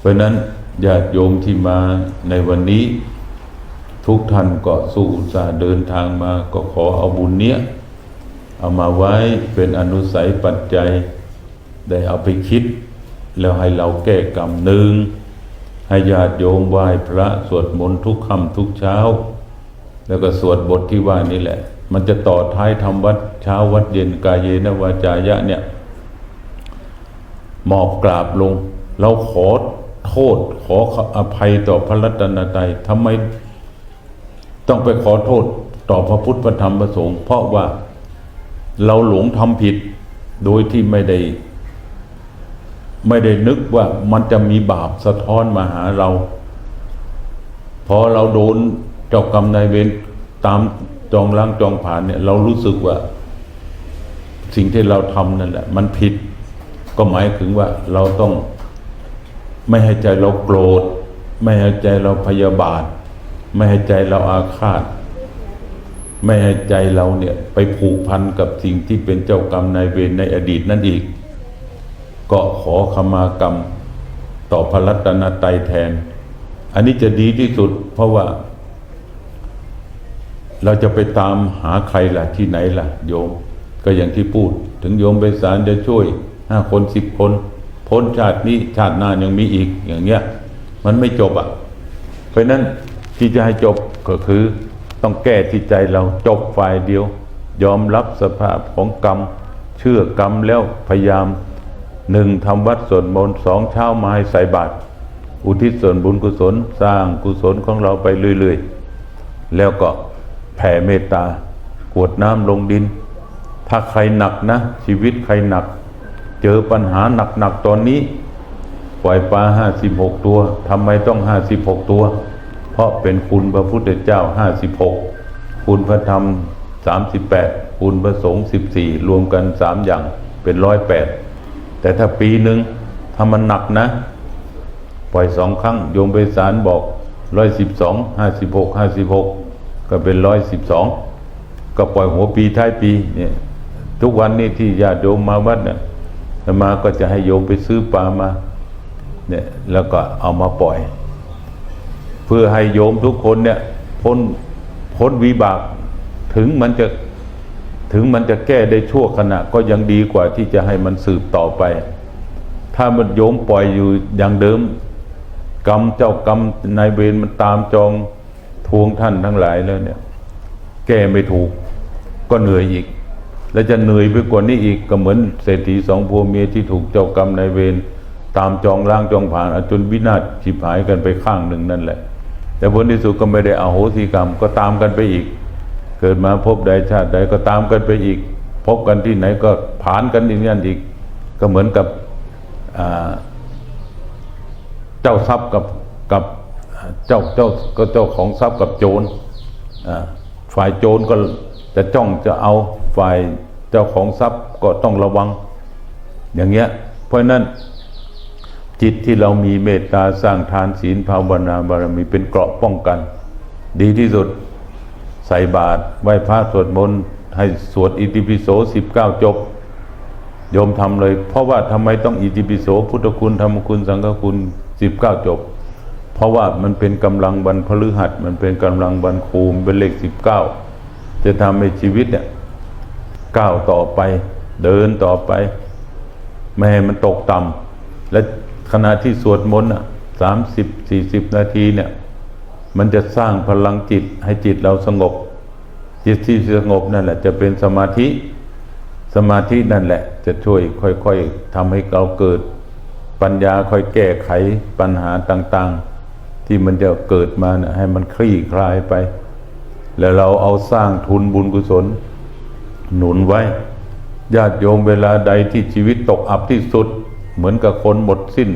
เพราะนั้นญาติโยมที่มาในวันนี้ ทุกท่านก็สู้อุตสาห์เดินทางมาก็ขอเอาบุญเนี้ย เอามาไว้เป็นอนุสัยปัจจัย ได้เอาไปคิด แล้วให้เราแก้กรรมหนึ่งให้ญาติโยมไหว้พระสวดมนต์ทุกค่ำทุกเช้า แล้วก็สวดบทที่ว่านี่แหละ มันจะต่อท้ายทำวัดเช้าวัดเย็นกายเยนวาจายะเนี่ยหมอบกราบลง เราขอ โทษขออภัยต่อพระรัตนตรัยทำไมต้องไปขอโทษต่อพระพุทธพระธรรมพระสงฆ์เพราะว่าเราหลงทำผิดโดยที่ไม่ได้ ไม่ได้นึกว่ามันจะมีบาปสะท้อนมาหาเรา พอเราโดนเจ้ากรรมนายเวรตามจองล้างจองผ่านเนี่ย เรารู้สึกว่า สิ่งที่เราทำนั่นแหละ มันผิดก็หมายถึงว่าเราต้อง ไม่ให้ใจเราโกรธ ไม่ให้ใจเราพยาบาท ไม่ให้ใจเราอาฆาต ไม่ให้ใจเราเนี่ยไปผูกพันกับสิ่งที่เป็นเจ้ากรรมนายเวรในอดีตนั่นอีก ก็ขอขมากรรมต่อพระรัตนตรัยแทน อันนี้จะดีที่สุด เพราะว่า เราจะไปตามหาใครล่ะที่ไหนล่ะ โยม ก็อย่างที่พูด ถึงโยมไปสารจะช่วยห้าคนสิบคน พ้นชาตินี้ชาติหน้ายังมีอีกอย่างเงี้ยมันไม่จบอะ เพราะนั้นที่จะให้จบก็คือต้องแก้ที่ใจเราจบฝ่ายเดียว ยอมรับสภาพของกรรม เชื่อกรรมแล้วพยายามหนึ่งทำวัดสวดมนต์สองเช้ามาให้ใส่บาตรอุทิศส่วนบุญกุศลสร้างกุศลของเราไปเรื่อยๆ แล้วก็แผ่เมตตากวดน้ำลงดิน ถ้าใครหนักนะ ชีวิตใครหนัก เจอปัญหาหนักๆตอนนี้ ปล่อยปลาห้าสิบหกตัวทำไมต้องห้าสิบหกตัว เพราะเป็นคุณพระพุทธเจ้าห้าสิบหกคุณพระธรรมสามสิบแปดคุณพระสงฆ์สิบสี่รวมกันสามอย่างเป็นร้อยแปดแต่ถ้าปีหนึ่งถ้ามันหนักนะ ปล่อยสองครั้งโยมไปสารบอกร้อยสิบสองห้าสิบหกห้าสิบหกก็เป็นร้อยสิบสองก็ปล่อยหัวปีท้ายปีเนี่ยทุกวันนี้ที่ญาติโยมมาวัดเนี่ย อาตมาก็จะให้โยมไปซื้อปลามาเนี่ยแล้วก็เอามาปล่อย เพื่อให้โยมทุกคนเนี่ยพ้นพ้นวิบากถึงมันจะถึงมันจะแก้ได้ชั่วขณะ ก็ยังดีกว่าที่จะให้มันสืบต่อไป ถ้ามันโยมปล่อยอยู่อย่างเดิม กรรมเจ้ากรรมนายเวรมันตามจองทวงท่านทั้งหลายแล้วเนี่ย แก้ไม่ถูกก็เหนื่อยอีก และจะเหนื่อยไปกว่านี้อีกก็เหมือนเศรษฐีสองผัวเมียที่ถูกเจ้ากรรมนายเวรตามจองล้างจองผ่านจนวินาศฉิบหายกันไปข้างหนึ่งนั่นแหละ แต่ผลที่สุดก็ไม่ได้อาโหสิกรรมก็ตามกันไปอีก เกิดมาพบใดชาติใดก็ตามกันไปอีก พบกันที่ไหนก็ผ่านกันอีกนั่นอีก ก็เหมือนกับเจ้าทรัพย์กับกับเจ้าเจ้าก็เจ้าของทรัพย์กับโจรฝ่ายโจรก็ จะจ้องจะเอาฝ่ายเจ้าของทรัพย์ก็ต้องระวัง อย่างเงี้ย เพราะนั้นจิตที่เรามีเมตตาสร้างทานศีลภาวนาบารมีเป็นเกราะป้องกัน ดีที่สุดใส่บาตรไหว้พระสวดมนต์ให้สวดอิติปิโสสิบเก้าจบโยมทำเลย เพราะว่าทำไมต้องอิติปิโส พุทธคุณธรรมคุณสังฆคุณสิบเก้าจบ เพราะว่ามันเป็นกำลังบันพฤหัสมันเป็นกำลังบันคูมเป็นเลขสิบเก้า จะทำให้ชีวิตเนี่ยก้าวต่อไป เดินต่อไป ไม่ให้มันตกต่ำและขณะที่สวดมนต์อะสามสิบสี่สิบนาทีเนี่ย มันจะสร้างพลังจิตให้จิตเราสงบ จิตที่สงบนั่นแหละ จะเป็นสมาธิ สมาธินั่นแหละ จะช่วยค่อยๆทำให้เราเกิด ปัญญาค่อยแก้ไขปัญหาต่าง ๆ ที่มันจะเกิดมานะให้มันคลี่คลายไป แล้วเราเอาสร้างทุนบุญกุศล หนุนไว้ ญาติโยมเวลาใดที่ชีวิตตกอับที่สุด เหมือนกับคนหมดสิ้น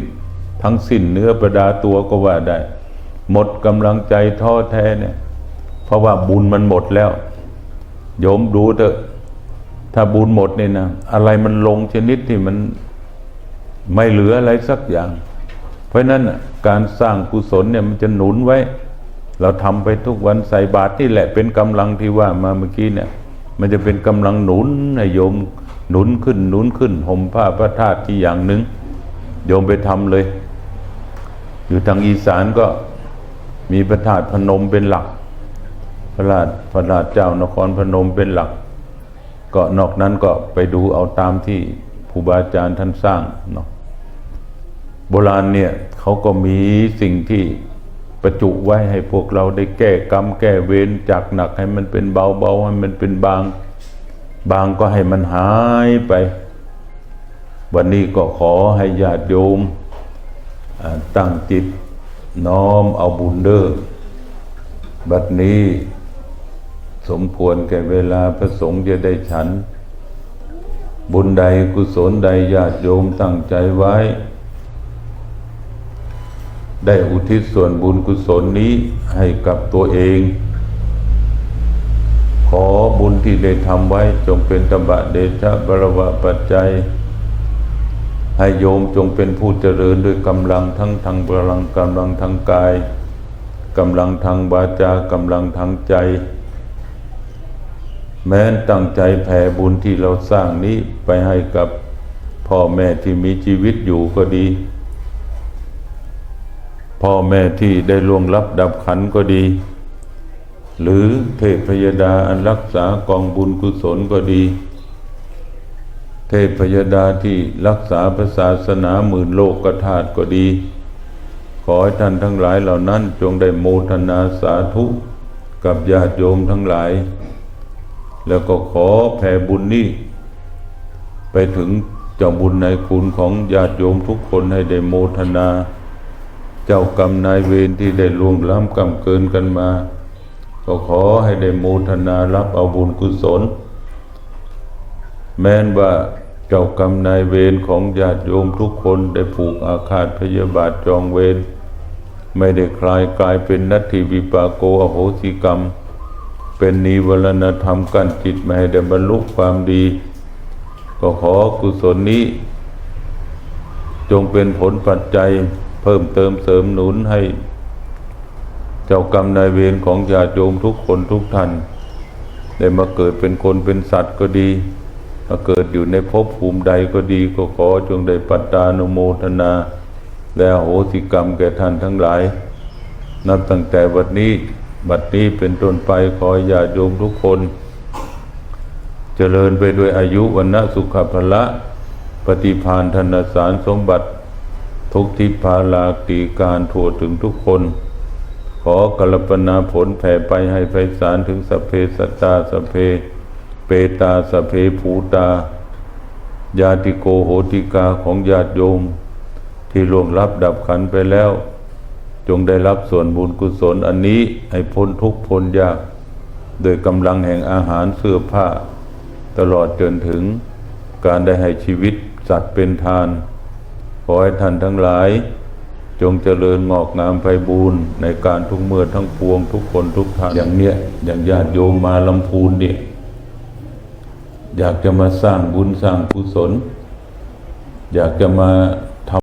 ทั้งสิ้นเนื้อประดาตัวก็ว่าได้ หมดกำลังใจท้อแท้เนี่ย เพราะว่าบุญมันหมดแล้ว โยมดูเถอะ ถ้าบุญหมดเนี่ยนะอะไรมันลงชนิดที่มันไม่เหลืออะไรสักอย่าง เพราะนั้นการสร้างกุศลเนี่ยมันจะหนุนไว้ เราทำไปทุกวันใส่บาตรนี่แหละเป็นกำลังที่ว่ามาเมื่อกี้เนี่ย มันจะเป็นกำลังหนุนให้โยมหนุนขึ้นหนุนขึ้นห่มผ้าพระธาตุที่อย่างหนึ่งโยมไปทำเลย อยู่ทางอีสานก็มีพระธาตุพนมเป็นหลัก พระราชพระราชเจ้านครพนมเป็นหลัก ก็นอกนั้นก็ไปดูเอาตามที่ครูบาอาจารย์ท่านสร้างเนาะโบราณเนี่ยเขาก็มีสิ่งที่ ประจุไว้ให้พวกเราได้แก้กรรมแก้เวรจากหนักให้มันเป็นเบาเบาให้มันเป็นบาง บางก็ให้มันหายไป วันนี้ก็ขอให้ญาติโยมตั้งจิตน้อมเอาบุญเด้อบัดนี้สมควรแก่เวลาพระสงฆ์จะได้ฉัน บุญใดกุศลใดญาติโยมตั้งใจไว้ ได้อุทิศส่วนบุญกุศลนี้ให้กับตัวเอง ขอบุญที่ได้ทำไว้จงเป็นตบะเดชะบรวะปัจจัย ให้โยมจงเป็นผู้เจริญด้วยกำลังทั้งทางกำลังกำลังทางกายกำลังทางวาจากำลังทางใจ แม้นตั้งใจแผ่บุญที่เราสร้างนี้ไปให้กับพ่อแม่ที่มีชีวิตอยู่ก็ดี พ่อแม่ที่ได้ล่วงลับดับขันก็ดี หรือเทพพยดาอันรักษากองบุญกุศลก็ดี เทพพยดาที่รักษาพระศาสนาหมื่นโลกกธาตุก็ดี ขอให้ท่านทั้งหลายเหล่านั้นจงได้โมทนาสาธุกับญาติโยมทั้งหลาย แล้วก็ขอแผ่บุญนี้ไปถึงเจ้าบุญในคุณของญาติโยมทุกคนให้ได้โมทนา เจ้ากรรมนายเวรที่ได้ล่วงล้ำกรรมเกินกันมา ก็ขอให้ได้โมทนารับเอาบุญกุศล แม้นว่าเจ้ากรรมนายเวรของญาติโยมทุกคนได้ผูกอาฆาตพยาบาทจองเวรไม่ได้คลายกลายเป็นนัตถิวิปากโกอโหสิกรรม เป็นนิวรณธรรมกันจิตไม่ให้ได้บรรลุความดี ก็ขอกุศลนี้ จงเป็นผลปัจจัย เพิ่มเติมเสริมหนุนให้ เจ้ากรรมนายเวรของญาติโยมทุกคนทุกท่านได้มาเกิดเป็นคนเป็นสัตว์ก็ดีมาเกิดอยู่ในภพภูมิใดก็ดีก็ขอจงได้ปัตตานุโมทนา และโหสิกรรมแก่ท่านทั้งหลาย นับตั้งแต่บัดนี้บัดนี้เป็นต้นไปขอให้ญาติโยมทุกคน เจริญไปด้วยอายุวันนะสุขภละ ปฏิพานธนสารสมบัติ ทุกทิพาลาตีการทั่วถึงทุกคน ขอกรปนาผลแผ่ไปให้ไพศาลถึงสเพสัตาสเพ เปตาสเพภูตา ญาติโกโหติกาของญาติโยม ที่ล่วงลับดับขันไปแล้ว จงได้รับส่วนบุญกุศลอันนี้ให้พ้นทุกพ้นยากโดยกำลังแห่งอาหารเสื้อผ้า ตลอดจนถึงการได้ให้ชีวิตสัตว์เป็นทาน ขอให้ท่านทั้งหลาย จงเจริญงอกงามไพบูรณ์ในการทุกเมื่อทั้งปวงทุกคนทุกท่านอย่างเนี้ยอย่างญาติโยมมาลำพูนเนี่ยอยากจะมาสร้างบุญสร้างกุศล อยากจะมา